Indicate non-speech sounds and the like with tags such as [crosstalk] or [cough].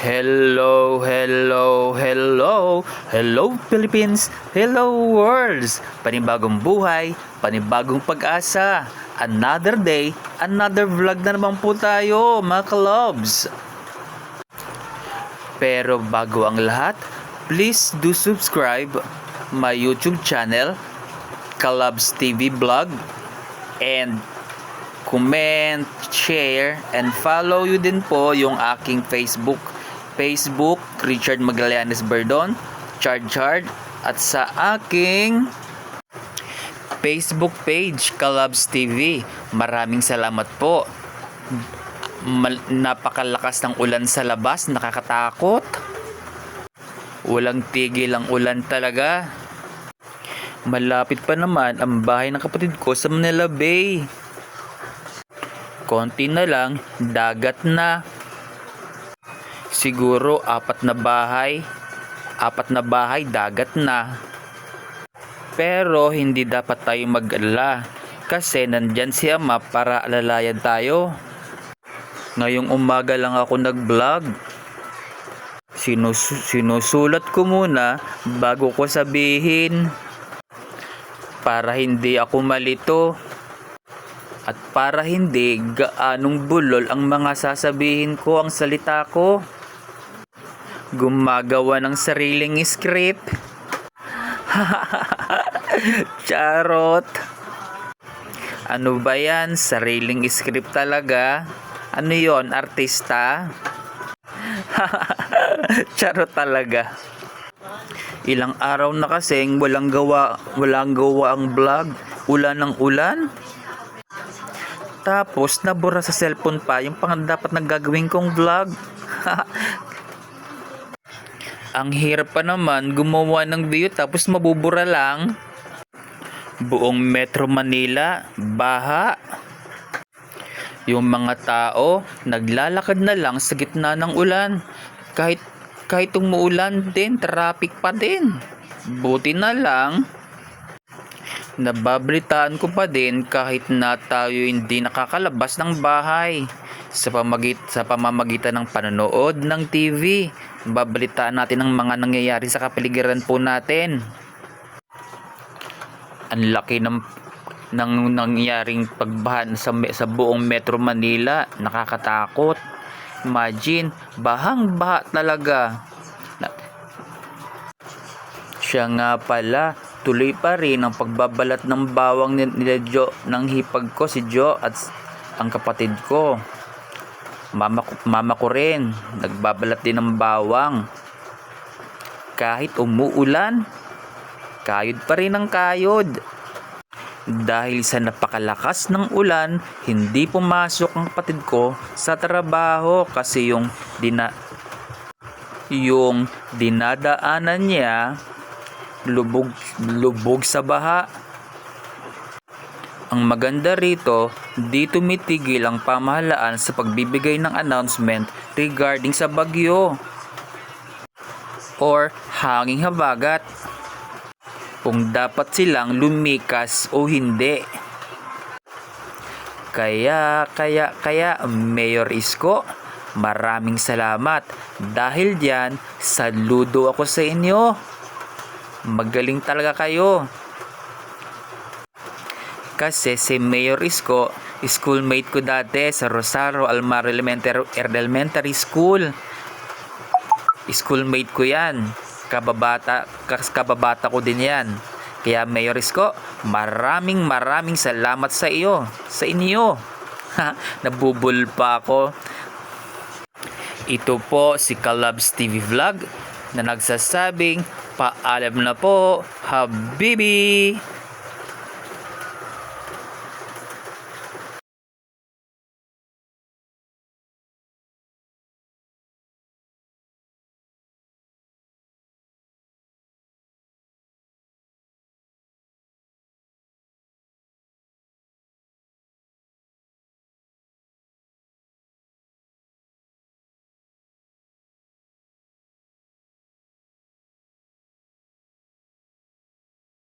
Hello, hello, hello, hello Philippines, hello worlds, panibagong buhay, panibagong pag-asa, another day, another vlog na naman po tayo mga kalobs. Pero bago ang lahat, please do subscribe my YouTube channel, Kalabs TV Vlog, and comment, share, and follow you din po yung aking Facebook. Facebook, Richard Magallanes Berdon, Chard Chard, at sa aking Facebook page, Kalabs TV. Maraming salamat po. Mal- napakalakas ng ulan sa labas, nakakatakot. Walang tigil ang ulan talaga. Malapit pa naman ang bahay ng kapatid ko sa Manila Bay. Konti na lang, dagat na. Siguro apat na bahay, apat na bahay, dagat na. Pero hindi dapat tayo mag-alala kasi nandyan si Ama para alalayan tayo. Ngayong umaga lang ako nag-vlog. Sinus- sinusulat ko muna bago ko sabihin para hindi ako malito at para hindi gaanong bulol ang mga sasabihin ko ang salita ko. Gumagawa ng sariling script. [laughs] Charot. Ano ba yan? Sariling script talaga? Ano yon Artista? [laughs] Charot talaga. Ilang araw na kasing walang gawa, walang gawa ang vlog. Ulan ng ulan. Tapos nabura sa cellphone pa yung pang dapat naggagawin kong vlog. [laughs] ang hirap pa naman gumawa ng video tapos mabubura lang. Buong Metro Manila, baha. Yung mga tao, naglalakad na lang sa gitna ng ulan. Kahit kahit umuulan din, traffic pa din. Buti na lang, nababalitaan ko pa din kahit na tayo hindi nakakalabas ng bahay sa pamagit sa pamamagitan ng panonood ng TV. Babalitaan natin ang mga nangyayari sa kapaligiran po natin. Ang laki ng ng nangyaring pagbahan sa sa buong Metro Manila, nakakatakot. Imagine, bahang baha talaga. Siya nga pala, tuloy pa rin ang pagbabalat ng bawang ni, ni Jo, ng hipag ko si Jo at ang kapatid ko. Mama, mama ko rin, nagbabalat din ng bawang. Kahit umuulan, kayod pa rin ang kayod. Dahil sa napakalakas ng ulan, hindi pumasok ang kapatid ko sa trabaho kasi yung dina yung dinadaanan niya lubog lubog sa baha. Ang maganda rito, di tumitigil ang pamahalaan sa pagbibigay ng announcement regarding sa bagyo or hanging habagat kung dapat silang lumikas o hindi. Kaya, kaya, kaya, Mayor Isko, maraming salamat. Dahil diyan, saludo ako sa inyo. Magaling talaga kayo. Kasi si Mayor Isko, schoolmate ko dati sa Rosario Almar Elementary, Elementary School. Schoolmate ko yan. Kababata, kababata ko din yan. Kaya Mayor Isko, maraming maraming salamat sa iyo, sa inyo. [laughs] Nabubul pa ako. Ito po si Kalabs TV Vlog na nagsasabing paalam na po, Habibi!